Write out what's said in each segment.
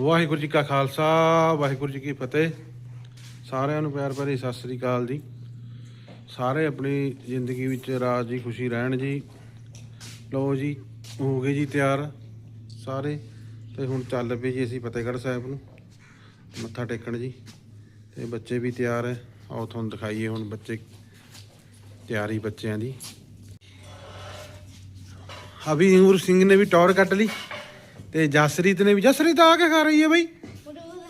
ਵਾਹਿਗੁਰੂ ਜੀ ਕਾ ਖਾਲਸਾ, ਵਾਹਿਗੁਰੂ ਜੀ ਕੀ ਫਤਿਹ। ਸਾਰਿਆਂ ਨੂੰ ਪਿਆਰ ਭਰੀ ਸਤਿ ਸ੍ਰੀ ਅਕਾਲ ਜੀ। ਸਾਰੇ ਆਪਣੀ ਜ਼ਿੰਦਗੀ ਵਿੱਚ ਰਾਜ ਜੀ ਖੁਸ਼ੀ ਰਹਿਣ ਜੀ। ਲਓ ਜੀ, ਹੋ ਗਏ ਜੀ ਤਿਆਰ ਸਾਰੇ ਤੇ ਹੁਣ ਚੱਲ ਪਏ ਜੀ ਅਸੀਂ ਫਤਿਹਗੜ੍ਹ ਸਾਹਿਬ ਨੂੰ। ਮੱਥਾ ਟੇਕਣ ਜੀ ਤੇ ਬੱਚੇ ਵੀ ਤਿਆਰ ਹੈ। ਆਓ ਤੁਹਾਨੂੰ ਦਿਖਾਈਏ ਹੁਣ ਬੱਚੇ, ਤਿਆਰੀ ਬੱਚਿਆਂ ਦੀ। ਅਭੀ ਨੂਰ ਸਿੰਘ ਨੇ ਵੀ ਟੌਰ ਕੱਟ ਲਈ। ਤੇ ਜਸਰੀਤ ਨੇ ਵੀ ਜਸਰੀਤ ਆ ਕੇ ਖਾ ਰਹੀ ਹੈ ਬਈ।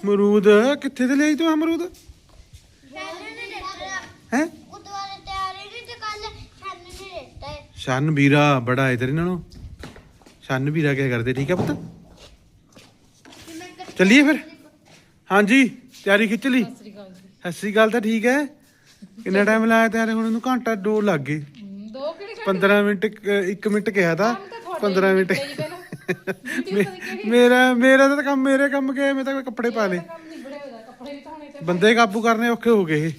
ਮਰੂਦ ਕਿੱਥੇ ਤੇ ਲਈ ਤੂੰ ਅਮਰੂਦ? ਹੈ? ਸ਼ਨ ਵੀਰਾ ਬੜਾ ਹੈ ਤੇਰੇ ਨਾਲੋਂ। ਸ਼ਨ ਵੀਰਾ ਕੀ ਕਰਦੇ ਠੀਕ ਹੈ ਪੁੱਤ? ਚੱਲੀਏ ਫਿਰ। ਹਾਂਜੀ ਤਿਆਰੀ ਖਿੱਚ ਲਈ। ਸਤਿ ਸ੍ਰੀ ਅਕਾਲ ਤਾਂ ਠੀਕ ਹੈ। ਕਿੰਨਾ ਟਾਈਮ ਲਾਇਆ ਤਿਆਰ? ਹੁਣ ਇਹਨੂੰ ਘੰਟਾ ਦੋ ਲੱਗ ਗਏ। ਦੋ ਕਿਹੜੇ 15 ਮਿੰਟ 1 ਮਿੰਟ ਕਿਹਾ ਤਾਂ। 15 ਮਿੰਟ। ਮੇਰਾ ਮੇਰਾ ਤਾਂ ਕੰਮ ਮੇਰੇ ਕੰਮ ਗਏ ਮੈਂ ਤਾਂ ਕੱਪੜੇ ਪਾ ਲਏ। ਕੰਮ ਨਿਬੜੇ ਹੋਦਾ ਕੱਪੜੇ ਵੀ ਧੋਣੇ ਤੇ ਬੰਦੇ ਕਾਬੂ ਕਰਨੇ ਔਖੇ ਹੋ ਗਏ ਇਹ।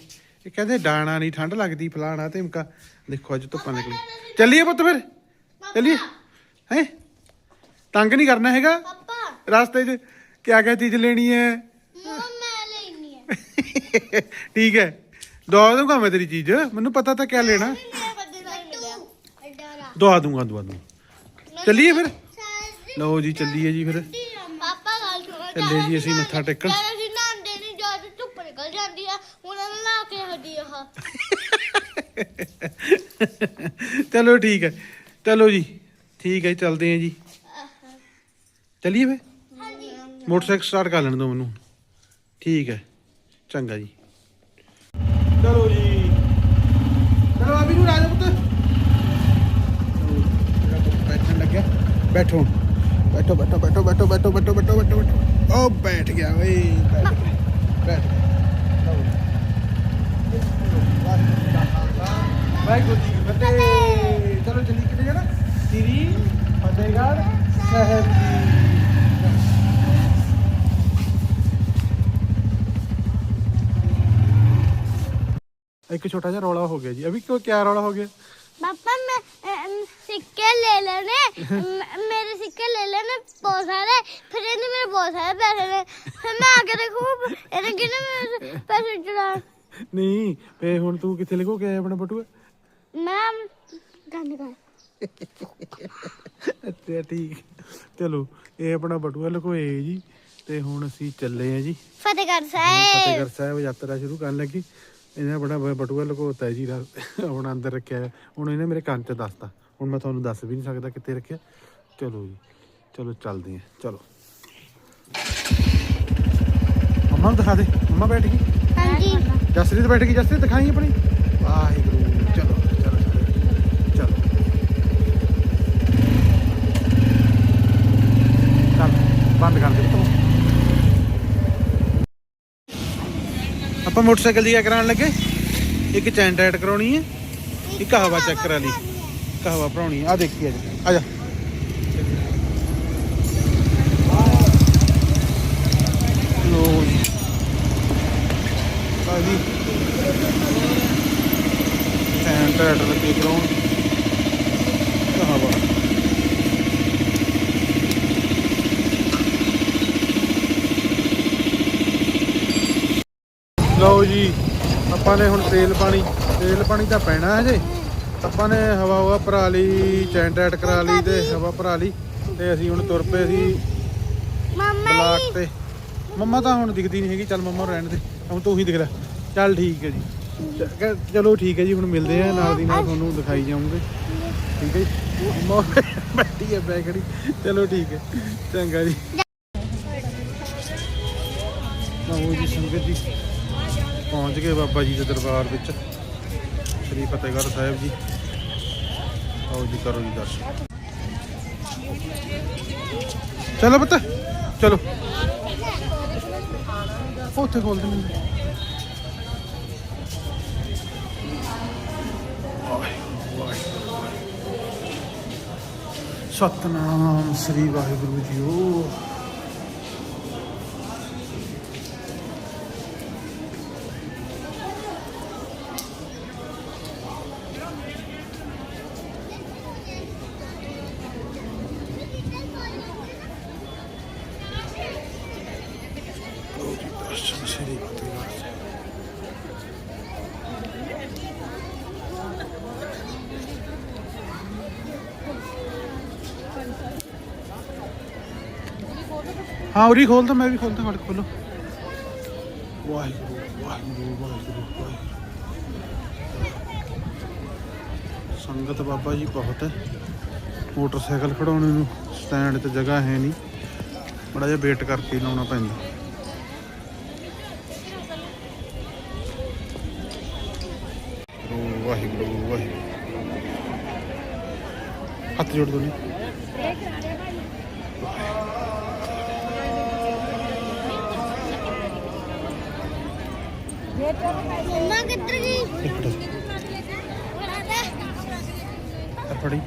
ਇਹ ਕਹਿੰਦੇ ਡਾਣਾ ਨਹੀਂ ਠੰਡ ਲੱਗਦੀ ਫਲਾਣਾ ਧਮਕਾ। ਦੇਖੋ ਅੱਜ ਧੁੱਪਾਂ ਨਿਕਲੀ ਚੱਲੀਏ ਪੁੱਤ ਫਿਰ। ਚੱਲੀਏ। ਹੈ? ਤੰਗ ਨਹੀਂ ਕਰਨਾ ਹੈਗਾ? ਰਸਤੇ 'ਚ ਕਿਆ ਕਿਆ ਚੀਜ਼ ਲੈਣੀ ਹੈ? ਠੀਕ ਹੈ। ਦਵਾ ਦੂੰਗਾ ਮੈਂ ਤੇਰੀ ਚੀਜ਼। ਮੈਨੂੰ ਪਤਾ ਤਾਂ ਕਿਆ ਲੈਣਾ। ਦਵਾ ਦੂੰਗਾ ਦਵਾ ਦੂੰਗਾ ਚੱਲੀਏ ਫਿਰ। ਲਓ ਜੀ ਚੱਲੀਏ ਜੀ ਫਿਰ। ਪਾਪਾ ਗੱਲ ਸੁਣੋ ਚੱਲੇ ਜੀ ਅਸੀਂ ਮੱਥਾ ਟੇਕਣ। ਜਦੋਂ ਅਸੀਂ ਨਹਾਉਂਦੇ ਨਹੀਂ ਜਦ ਧੁੱਪ ਨਿਕਲ ਜਾਂਦੀ ਆ ਉਹਨਾਂ ਨੂੰ ਲਾ ਕੇ ਹੱਡੀ ਆਹ ਚਲੋ ਠੀਕ ਹੈ। ਚਲੋ ਜੀ ਠੀਕ ਹੈ ਚੱਲਦੇ ਹਾਂ ਜੀ। ਚੱਲੀਏ ਹਾਂਜੀ। ਮੋਟਰਸਾਈਕਲ ਸਟਾਰਟ ਕਰ ਲੈਣ ਦਿਓ ਮੈਨੂੰ। ਠੀਕ ਹੈ ਚੰਗਾ ਜੀ। ਚਲੋ ਜੀ। ਚਲੋ ਅਭੀ ਨੂੰ ਰਾਜਾ ਪੁੱਤ। ਚਲੋ, ਬੈਠਣ ਲੱਗਿਆ। ਬੈਠੋ ਬੈਠੋ ਬੈਠੋ ਬੈਠੋ ਬੈਠੋ ਬੈਠੋ ਬੈਠੋ ਬੈਠੋ ਬੈਠੋ ਬੈਠੋ। ਉਹ ਬੈਠ ਗਿਆ ਓਏ, ਬੈਠ ਗਿਆ, ਬੈਠ ਵਾਹਿਗੁਰੂ ਜੀ ਫਤਿਹ। ਚਲੋ ਚੱਲੀ ਕਿਤੇ ਜਾਣਾ। ਸ੍ਰੀ ਫਤਿਹਗੜ੍ਹ ਸਾਹਿਬ ਜੀ। ਇੱਕ ਛੋਟਾ ਜਿਹਾ ਰੌਲਾ ਹੋ ਗਿਆ ਜੀ। ਅਭੀ ਕਿਉਂ, ਕਿਆ ਰੌਲਾ ਹੋ ਗਿਆ? ਸਿੱਕੇ ਲੈ ਲੈਣੇ। ਮ- ਮੇਰੇ ਸਿੱਕੇ ਲੈ ਲੈਣੇ ਬਹੁਤ ਸਾਰੇ। ਫਿਰ ਇਹਨੇ ਮੇਰੇ ਬਹੁਤ ਸਾਰੇ ਪੈਸੇ ਨੇ ਫਿਰ ਮੈਂ ਆ ਕੇ ਦੇਖੂ ਇਹਨੇ ਕਿਹਨੇ ਮੇਰੇ ਪੈਸੇ ਚੜਾ ਨਹੀਂ ਫੇ ਹੁਣ ਤੂੰ ਕਿੱਥੇ ਲਿਖੋ ਕੇ ਆਇਆ ਆਪਣਾ ਬਟੂਆ ਮੈਂ ਗੰਦ ਕਰ। ਅੱਛਾ ਠੀਕ। ਚਲੋ ਇਹ ਆਪਣਾ ਬਟੂਆ ਲਕੋਏ ਜੀ ਤੇ ਹੁਣ ਅਸੀਂ ਚੱਲੇ ਆ ਜੀ। ਫਤਿਹਗੜ੍ਹ ਸਾਹਿਬ ਫਤਿਹਗੜ੍ਹ ਸਾਹਿਬ। ਯਾਤਰਾ ਸ਼ੁਰੂ ਕਰਨ ਲੱਗੀ। ਇਹਨੇ ਆਪਣਾ ਬ- ਬਟੂਆ ਲਕੋਤਾ ਜੀ ਰਾਤ ਹੁਣ ਅੰਦਰ ਰੱਖਿਆ। ਹੁਣ ਇਹਨੇ ਮੇਰੇ ਕੰਨ 'ਚ ਦੱਸਤਾ। ਹੁਣ ਮੈਂ ਤੁਹਾਨੂੰ ਦੱਸ ਵੀ ਨਹੀਂ ਸਕਦਾ ਕਿੱਥੇ ਰੱਖਿਆ। ਚਲੋ ਜੀ ਚਲੋ ਚੱਲਦੇ ਆ ਚਲੋ। ਮੰਮਾ ਨੂੰ ਦਿਖਾ ਦੇ ਮੰਮਾ ਬੈਠ ਗਈ। ਹਾਂਜੀ। ਜਸਰੀਤ ਬੈਠ ਗਈ ਜਸਰੀਤ ਦਿਖਾਈ ਆਪਣੀ। ਵਾਹਿਗੁਰੂ ਚਲੋ ਚਲੋ ਚਲੋ ਚਲੋ। ਬੰਦ ਕਰ ਦੇ ਤੂੰ ਆਪਾਂ ਮੋਟਰਸਾਈਕਲ ਦੀ ਕਰਾਉਣ ਲੱਗੇ। ਇੱਕ ਚੈਨ ਟਾਈਟ ਕਰਾਉਣੀ ਹੈ ਇੱਕ ਹਵਾ ਚੈੱਕ ਕਰਾ ਲਈ। ਇੱਕ ਹਵਾ ਭਰਾਉਣੀ ਆ। ਦੇਖੀ ਅੱਜ ਆ ਜਾ। ਲੋ ਜੀ। ਭਾਜੀ ਚੈਨ ਟਾਈਟ ਲੱਗੇ ਕਰਾਉਣ। ਹਵਾ। ਲਓ ਜੀ। ਆਪਾਂ ਨੇ ਹੁਣ ਤੇਲ ਪਾਣੀ ਤੇਲ ਪਾਣੀ ਤਾਂ ਪੈਣਾ ਹਜੇ। ਆਪਾਂ ਨੇ ਹਵਾ ਹਵਾ ਭਰਾ ਲਈ ਚੈਨ ਟਾਈਟ ਕਰਾ ਲਈ ਤੇ ਹਵਾ ਭਰਾ ਲਈ ਤੇ ਅਸੀਂ ਹੁਣ ਤੁਰ ਪਏ ਸੀ ਮਮਾ ਬਲਾਕ ਤੇ। ਮੰਮਾ ਤਾਂ ਹੁਣ ਦਿਖਦੀ ਨਹੀਂ ਹੈਗੀ ਚੱਲ ਮੰਮਾ ਰਹਿਣ ਦੇ। ਹੁਣ ਤੂੰ ਹੀ ਦਿਖ ਲੈ। ਚੱਲ ਠੀਕ ਹੈ ਜੀ। ਚ- ਕ- ਚਲੋ ਠੀਕ ਹੈ ਜੀ ਹੁਣ ਮਿਲਦੇ ਆ ਨਾਲ ਦੀ ਨਾਲ ਤੁਹਾਨੂੰ ਦਿਖਾਈ ਜਾਵਾਂਗੇ ਠੀਕ ਹੈ ਜੀ? ਮੰਮਾ ਬੈਠੀ ਹੈ ਬੈਗੜੀ ਚਲੋ ਠੀਕ ਹੈ। ਚੰਗਾ ਜੀ। ਲਓ ਜੀ ਸੰਗਤ ਜੀ। ਪਹੁੰਚ ਗਏ ਬਾਬਾ ਜੀ ਦੇ ਦਰਬਾਰ ਵਿੱਚ ਸ੍ਰੀ ਫਤਿਹਗੜ੍ਹ ਸਾਹਿਬ ਜੀ। अवधिकार विकास चलो बता चलो ਉੱਥੇ ਖੋਲ ਦੇ ਮੈਨੂੰ ਸਤਨਾਮ ਸ੍ਰੀ ਵਾਹਿਗੁਰੂ ਜੀਓ ਹਾਂ, ਉਰੀ ਖੋਲ ਤਾਂ, ਮੈਂ ਵੀ ਖੋਲਦਾ ਫੜ ਖੋਲੋ। ਵਾਹਿਗੁਰੂ ਵਾਹਿਗੁਰੂ ਵਾਹਿਗੁਰੂ ਵਾਹਿਗੁਰੂ। ਸੰਗਤ ਬਾਬਾ ਜੀ ਬਹੁਤ ਹੈ। ਮੋਟਰਸਾਈਕਲ ਖੜਾਉਣ ਨੂੰ ਸਟੈਂਡ ਤੇ ਜਗ੍ਹਾ ਹੈ ਨਹੀਂ। ਬੜਾ ਜਿਹਾ ਵੇਟ ਕਰਕੇ ਲਾਉਣਾ ਪੈਂਦਾ। ਵਾਹਿਗੁਰੂ ਵਾਹਿਗੁਰੂ। ਹੱਥ ਜੋੜ ਦੋ ਨਹੀਂ ਮੰਮਾ ਕਿੱਧਰ ਗਈ? ਫੜੀ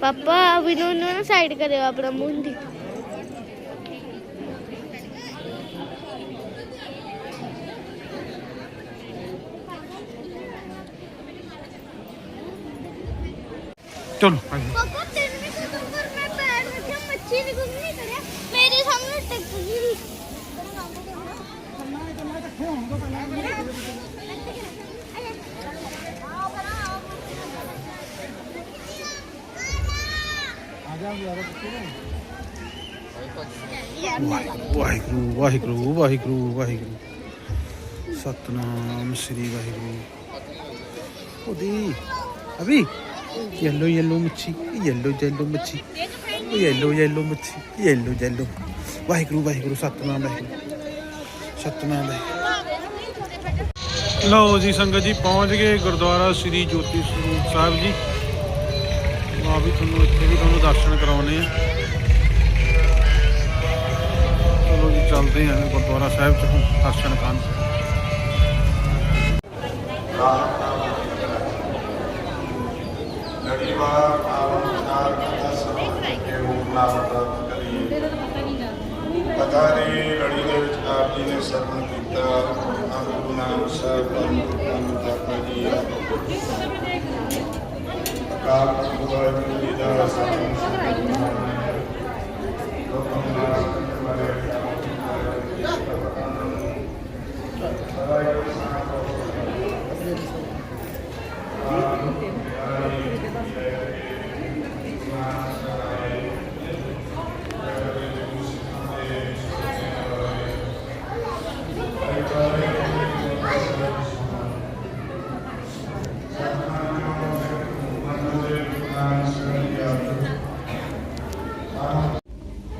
પપ્પા વિનોદ નો સાઈડ કર્યો આપણે મૂંદી ચલો ਵਾਹਿਗੁਰੂ ਵਾਹਿਗੁਰੂ ਵਾਹਿਗੁਰੂ ਵਾਹਿਗੁਰੂ। ਸਤਨਾਮ ਸ੍ਰੀ ਵਾਹਿਗੁਰੂ। ਉਹਦੀ ਅਭੀ ਯੈਲੋ ਯੈਲੋ ਮੱਛੀ ਯੈਲੋ ਯੈਲੋ ਮੱਛੀ। ਯੈਲੋ ਯੈਲੋ ਮੱਛੀ ਯੈਲੋ ਯੈਲੋ ਵਾਹਿਗੁਰੂ ਵਾਹਿਗੁਰੂ, ਸਤਨਾਮ ਵਾਹਿਗੁਰੂ। ਸਤਨਾਮ, ਵਾਹਿਗੁਰੂ। ਲਓ ਜੀ ਸੰਗਤ ਜੀ, ਪਹੁੰਚ ਗਏ ਗੁਰਦੁਆਰਾ ਸ੍ਰੀ ਜੋਤੀ ਸਰੂਪ ਸਾਹਿਬ ਜੀ। ਆ ਵੀ ਤੁਹਾਨੂੰ ਇੱਥੇ ਵੀ ਤੁਹਾਨੂੰ ਦਰਸ਼ਨ ਕਰਾਉਣੇ ਆ। ਚਲੋ ਜੀ, ਚੱਲਦੇ ਹਾਂ ਗੁਰਦੁਆਰਾ ਸਾਹਿਬ ਚ ਦਰਸ਼ਨ ਕਰਨ ਲੜੀ ਵਾਰ ਆਵਨ ਚਾਰ ਕਥਾ ਸਭ ਕੇ ਰੂਪ ਨਾਮ ਪ੍ਰਾਪਤ ਕਰੀ ਪਤਾ ਨਹੀਂ ਲੜੀ ਦੇ ਵਿੱਚ ਆਪ ਜੀ ਨੇ ਸਰਵਣ ਕੀਤਾ ਆ ਗੁਰੂ ਨਾਨਕ ਸਾਹਿਬ ਧੰਨ ਦਾਤਾ ਜੀ ਅਕਾਲ ਪੁਰਖ ਵਾਹਿਗੁਰੂ ਜੀ ਦਾ ਸਰਵਣ ਹੁਕਮ ਨਾਲ ਵਾਲੇ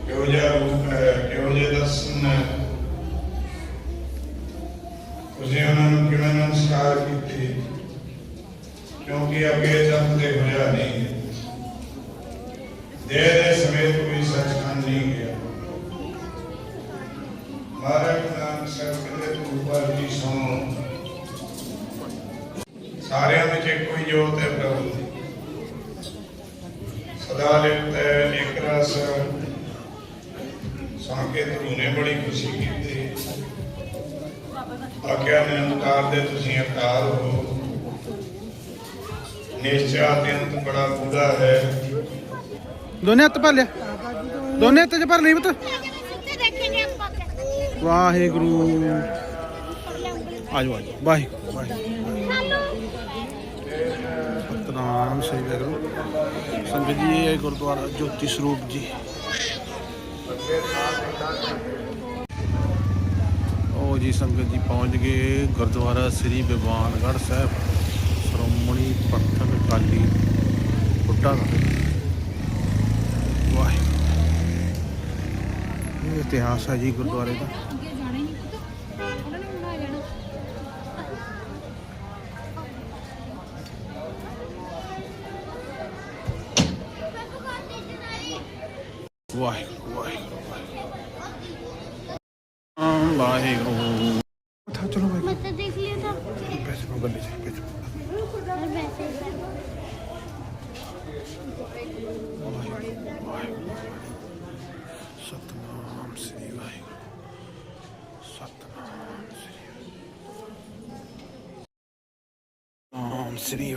ਕਿਹੋ ਜਿਹਾ ਰੂਪ ਹੈ ਕਿਹੋ ਜਿਹੇ ਦਰਸ਼ਨ ਹੈ ਤੁਸੀਂ ਉਹਨਾਂ ਨੂੰ ਕਿਵੇਂ ਨਮਸਕਾਰ ਕੀਤੀ ਕਿਉਂਕਿ ਅੱਗੇ ਜਨਮ ਤੇ ਹੋਇਆ ਨਹੀਂ ਦੇਹ ਦੇ ਸਮੇਤ ਕੋਈ ਸੱਚਖੰਡ ਨਹੀਂ ਗਿਆ ਮਹਾਰਾਜ ਨਾਨਕ ਸਾਹਿਬ ਕਹਿੰਦੇ ਤੂੰ ਪਰ ਜੀ ਸੁਣੋ ਸਾਰਿਆਂ ਵਿੱਚ ਇੱਕੋ ਹੀ ਜੋਤ ਹੈ ਪ੍ਰਭੂ ਸਦਾ ਲਿਪਤ ਹੈ ਇੱਕ ਰਸ। ਸੁਣ ਕੇ ਨੇ ਬੜੀ ਖੁਸ਼ੀ ਕੀਤੀ। ਆਖਿਆ ਨਿਰੰਕਾਰ ਦੇ ਤੁਸੀਂ ਅਕਾਰ ਹੋ। ਨਿਸ਼ਚੈ ਅਤਿਅੰਤ ਬੜਾ ਗੂੜਾ ਹੈ। ਦੋਨੇ ਹੱਥ ਭਰ ਲਿਆ। ਦੋਨੇ ਹੱਥ ਚ ਭਰ ਲਈ ਪੁੱਤ। ਵਾਹਿਗੁਰੂ। ਆਜੋ ਆਜੋ ਵਾਹਿਗੁਰੂ ਵਾਹਿਗੁਰੂ। ਸਤਨਾਮ ਸ੍ਰੀ ਵਾਹਿਗੁਰੂ। ਸੰਗਤ ਜੀ, ਇਹ ਗੁਰਦੁਆਰਾ ਜੋਤੀ ਸਰੂਪ ਜੀ। ਉਹ ਜੀ ਸੰਗਤ ਜੀ ਪਹੁੰਚ ਗਏ ਗੁਰਦੁਆਰਾ ਸ੍ਰੀ ਬਿਵਾਨਗੜ੍ਹ ਸਾਹਿਬ, ਸ਼੍ਰੋਮਣੀ ਪੱਥਰ ਅਕਾਲੀ ਬੁੱਢਾ ਵਾਹਿਗੁਰੂ। ਇਹ ਇਤਿਹਾਸ ਹੈ ਜੀ ਗੁਰਦੁਆਰੇ ਦਾ ਅੱਗੇ ਜਾਣਾ ਹੀ ਨਹੀਂ ਪਤਾ ਉਹਨਾਂ ਨੇ ਹੁਣ ਆ ਜਾਣਾ ਵਾਹਿਗੁਰੂ ਵਾਹਿਗੁਰੂ ਵਾਹਿਗੁਰੂ ਆਮ ਵਾਹਿਗੁਰੂ ਥਾ ਚਲੋ मैं ਵਾਹਿਗੁਰੂ तो देख लिया था ਪੈਸੇ ਨੂੰ ਗੱਡੀ ਚ ਪੈਸੇ और वैसे ही ਸਤਨਾਮ ਸ੍ਰੀ ਵਾਹਿਗੁਰੂ ਸਤਨਾਮ ਸ੍ਰੀ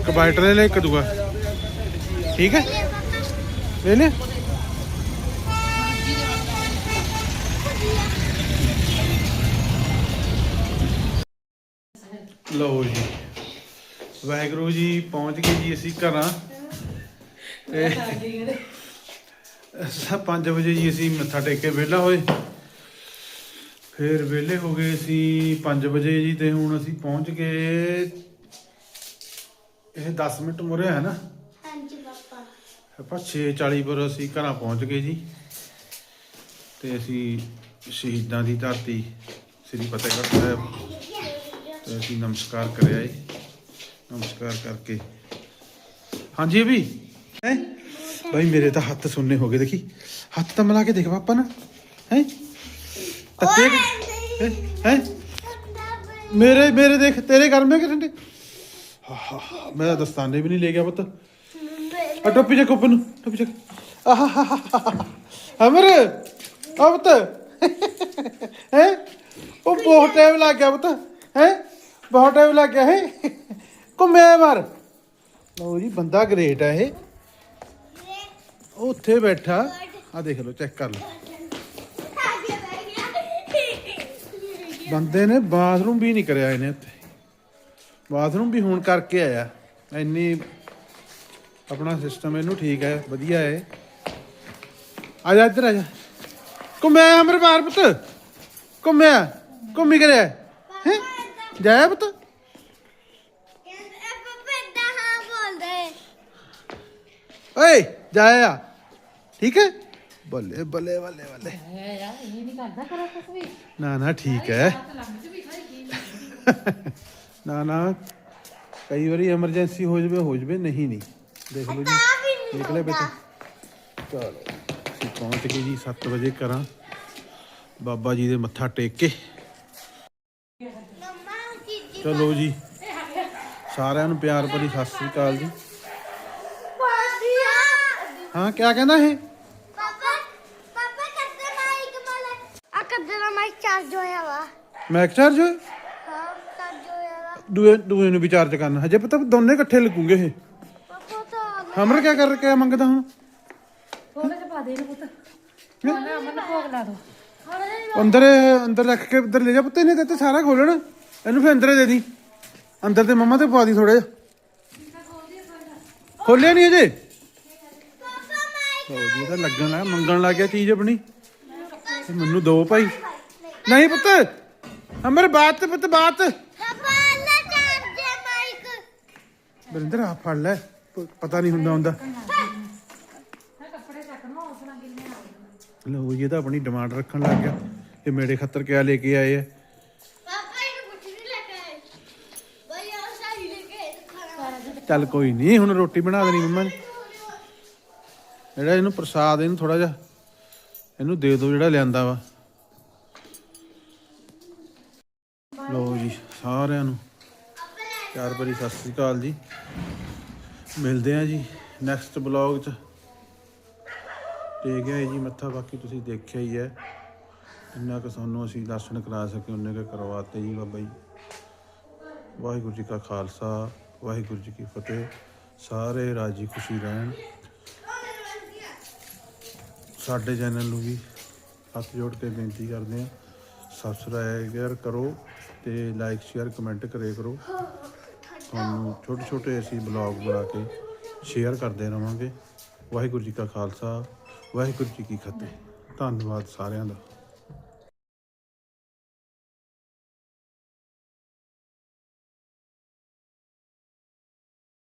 ਇੱਕ ਵਾਈਟ ਲੈ ਲੈ, ਇੱਕ ਦੂਆ। ਠੀਕ ਹੈ? ਲੈ ਲੈ ਲਓ ਜੀ। ਵਾਹਿਗੁਰੂ ਜੀ, ਪਹੁੰਚ ਗਏ ਜੀ ਅਸੀਂ ਘਰਾਂ। ਤੇ 5 ਵਜੇ ਜੀ ਅਸੀਂ ਮੱਥਾ ਟੇਕ ਕੇ ਵਿਹਲਾ ਹੋਏ। ਫਿਰ ਵਿਹਲੇ ਹੋ ਗਏ ਅਸੀਂ 5 ਵਜੇ ਜੀ ਤੇ ਹੁਣ ਅਸੀਂ ਪਹੁੰਚ ਗਏ ਇਹ 10 ਮਿੰਟ ਮੁਰੇ ਹੈ ਨਾ ਹਾਂਜੀ ਪਾਪਾ। ਆਪਾਂ 6:40 ਪਰ ਅਸੀਂ ਘਰਾਂ ਪਹੁੰਚ ਗਏ ਜੀ। ਤੇ ਅਸੀਂ ਸ਼ਹੀਦਾਂ ਦੀ ਧਰਤੀ ਸ੍ਰੀ ਫਤਿਹਗੜ੍ਹ ਸਾਹਿਬ ਤੇ ਅਸੀਂ ਨਮਸਕਾਰ ਕਰਿਆ ਜੀ ਨਮਸਕਾਰ ਕਰਕੇ। ਹਾਂਜੀ ਵੀ ਹੈ? ਭਾਈ ਮੇਰੇ ਤਾਂ ਹੱਥ ਸੁੰਨੇ ਹੋ ਗਏ ਦੇਖੀ। ਹੱਥ ਤਾਂ ਮਿਲਾ ਕੇ ਦੇਖ ਪਾਪਾ ਨਾ। ਹੈ? ਤੱਤੇ ਹੈ? ਮੇਰੇ ਮੇਰੇ ਦੇਖ ਤੇਰੇ ਘਰ ਮੇ ਕਿਹਨੇ ਮੈਂ ਤਾਂ ਦਸਤਾਨੇ ਵੀ ਨਹੀਂ ਲੈ ਗਿਆ ਪੁੱਤ। ਆ ਟੋਪੀ ਚੱਕ ਉੱਪਰ ਨੂੰ, ਟੋਪੀ ਚੱਕ। ਆਹ ਅਮਰ, ਆ ਪੁੱਤ। ਹੈ? ਉਹ ਬਹੁਤ ਟਾਈਮ ਲੱਗ ਗਿਆ ਪੁੱਤ। ਹੈ? ਬਹੁਤ ਟਾਈਮ ਲੱਗ ਗਿਆ, ਹੈ? ਘੁੰਮਿਆ ਮਰ। ਲਓ ਜੀ, ਬੰਦਾ ਗ੍ਰੇਟ ਹੈ ਇਹ। ਉੱਥੇ ਬੈਠਾ। ਆ ਦੇਖ ਲਓ ਚੈੱਕ ਕਰ ਲਓ। ਬੰਦੇ ਨੇ ਬਾਥਰੂਮ ਵੀ ਨਹੀਂ ਕਰਿਆ ਇਹਨੇ ਉੱਥੇ। ਬਾਥਰੂਮ ਵੀ ਹੁਣ ਕਰਕੇ ਆਇਆ। ਇੰਨੀ ਆਪਣਾ ਸਿਸਟਮ ਇਹਨੂੰ ਠੀਕ ਹੈ ਵਧੀਆ ਹੈ। ਆ ਜਾ ਇੱਧਰ ਆ ਜਾ। ਘੁੰਮਿਆ ਅਮਰ ਬਾਹਰ ਪੁੱਤ? ਘੁੰਮਿਆ? ਘੁੰਮੀ ਕਰਿਆ ਹੈ? ਜਾਇਆ ਪੁੱਤ? ਓਏ ਜਾਇਆ ਠੀਕ ਹੈ? ਬੱਲੇ ਬੱਲੇ ਬੱਲੇ ਬੱਲੇ। ਯਾਰ ਇਹ ਨਹੀਂ ਕਰਦਾ ਕਰਾ ਕੁਛ ਵੀ। ਨਾ ਨਾ ਠੀਕ ਹੈ। ਨਾ ਨਾ ਕਈ ਵਾਰੀ ਐਮਰਜੈਂਸੀ ਹੋ ਜਵੇ ਹੋ ਜਵੇ ਨਹੀਂ ਨਹੀਂ। ਦੇਖ ਲਓ ਜੀ ਦੇਖ ਲੈ ਬੇਟਾ। ਚਲੋ ਅਸੀਂ ਪਹੁੰਚ ਗਏ ਜੀ 7 ਵਜੇ ਕਰਾਂ ਬਾਬਾ ਜੀ ਦੇ ਮੱਥਾ ਟੇਕ ਕੇ। ਚਲੋ ਜੀ। ਸਾਰਿਆਂ ਨੂੰ ਪਿਆਰ ਭਰੀ ਸਤਿ ਸ੍ਰੀ ਅਕਾਲ ਜੀ। ਹਾਂ ਕਿਆ ਕਹਿੰਦਾ ਇਹ? ਪਾਪਾ ਪਾਪਾ ਕੱਦੇ ਮਾਈਕ ਮਾਲਾ ਆ ਕੱਦੇ ਦਾ ਮਾਈਕ ਚਾਰਜ ਹੋਇਆ ਵਾ। ਮੈਕ ਚਾਰਜ ਹੋਏ ਹਾਂ ਚਾਰਜ ਹੋਇਆ? ਵਾ ਦੂਏ ਦੂਏ ਨੂੰ ਵੀ ਚਾਰਜ ਕਰਨਾ। ਹਜੇ ਪਤਾ ਦੋਨੇ ਇਕੱਠੇ ਲੱਗੂਗੇ ਇਹ। ਪਾਪਾ ਤਾਂ ਕਿਆ ਕਰ ਕੇ ਮੰਗਦਾ ਹੁਣ? ਥੋੜਾ ਜਿਹਾ ਪਾ ਦੇ ਇਹਨੂੰ ਪੁੱਤ। ਨਾ ਅਮਨ ਭੋਗ ਲਾ ਦੋ। ਅੰਦਰ ਅੰਦਰ ਰੱਖ ਕੇ ਅੰਦਰ ਲੈ ਜਾ ਪੁੱਤ ਇਹਨੇ ਤੇ ਸਾਰਾ ਖੋਲਣਾ। ਇਹਨੂੰ ਫਿਰ ਅੰਦਰ ਦੇ ਦੀ। ਅੰਦਰ ਤੇ ਮੰਮਾ ਤੇ ਪਾ ਦੀ ਥੋੜਾ ਜਿਹਾ। ਖੋਲਿਆ ਨਹੀਂ ਅਜੇ ਲਓ ਜੀ ਤਾਂ ਲੱਗਣ ਲੱਗਾ ਮੰਗਣ ਲੱਗ ਗਿਆ ਚੀਜ਼ ਆਪਣੀ। ਮੈਨੂੰ ਦੋ ਭਾਈ। ਨਹੀਂ ਪੁੱਤ ਅਮਰ ਬਾਤ ਪੁੱਤ ਬਾਤ ਪਾਪਾ ਨਾ ਚਾਰਜ ਮਾਈਕ ਬਰਿੰਦਰ ਆ ਫੜ ਲੈ। ਪ- ਪਤਾ ਨਹੀਂ ਹੁੰਦਾ ਹੁੰਦਾ। ਲਓ ਜੀ ਇਹ ਤਾਂ ਆਪਣੀ ਡਿਮਾਂਡ ਰੱਖਣ ਲੱਗ ਗਿਆ। ਕਿ ਮੇਰੇ ਖਾਤਰ ਕਿਆ ਲੈ ਕੇ ਆਏ ਆ? ਪਾਪਾ ਇਹਨੂੰ ਕੁਝ ਨਹੀਂ ਲੈ ਕੇ ਆਏ। ਬਈ ਆ ਸਾਹੀ ਲੈ ਕੇ ਆਏ ਖਾਣਾ ਚੱਲ ਕੋਈ ਨਹੀਂ ਹੁਣ ਰੋਟੀ ਬਣਾ ਦੇਣੀ ਮੰਮਾ ਨੇ। ਜਿਹੜਾ ਇਹਨੂੰ ਪ੍ਰਸਾਦ ਇਹਨੂੰ ਥੋੜਾ ਜਿਹਾ ਇਹਨੂੰ ਦੇ ਦਿਓ ਜਿਹੜਾ ਲਿਆਂਦਾ ਵਾ। ਲਓ ਜੀ ਸਾਰਿਆਂ ਨੂੰ। ਪਿਆਰ ਭਰੀ ਸਤਿ ਸ੍ਰੀ ਅਕਾਲ ਜੀ। ਮਿਲਦੇ ਆ ਜੀ ਨੈਕਸਟ ਬਲੌਗ 'ਚ। ਟੇਕ ਗਿਆ ਜੀ ਮੱਥਾ ਬਾਕੀ ਤੁਸੀਂ ਦੇਖਿਆ ਹੀ ਹੈ। ਜਿੰਨਾ ਕੁ ਸਾਨੂੰ ਅਸੀਂ ਦਰਸ਼ਨ ਕਰਾ ਸਕੇ, ਉਹਨੇ ਕੁ ਕਰਵਾਤੇ ਜੀ ਬਾਬਾ ਜੀ। ਵਾਹਿਗੁਰੂ ਜੀ ਕਾ ਖਾਲਸਾ, ਵਾਹਿਗੁਰੂ ਜੀ ਕੀ ਫਤਿਹ। ਸਾਰੇ ਰਾਜੀ ਖੁਸ਼ੀ ਰਹਿਣ। ਸਾਡੇ ਚੈਨਲ ਨੂੰ ਵੀ ਹੱਥ ਜੋੜ ਕੇ ਬੇਨਤੀ ਕਰਦੇ ਹਾਂ। ਸਬਸਕ੍ਰਾਈਬ ਕਰੋ ਤੇ ਲਾਈਕ ਸ਼ੇਅਰ ਕਮੈਂਟ ਕਰੇ ਕਰੋ। ਤੁਹਾਨੂੰ ਛੋਟੇ ਛੋਟੇ ਅਸੀਂ ਬਲੌਗ ਬਣਾ ਕੇ ਸ਼ੇਅਰ ਕਰਦੇ ਰਵਾਂਗੇ। ਵਾਹਿਗੁਰੂ ਜੀ ਕਾ ਖਾਲਸਾ, ਵਾਹਿਗੁਰੂ ਜੀ ਕੀ ਫਤਿਹ। ਧੰਨਵਾਦ ਸਾਰਿਆਂ ਦਾ।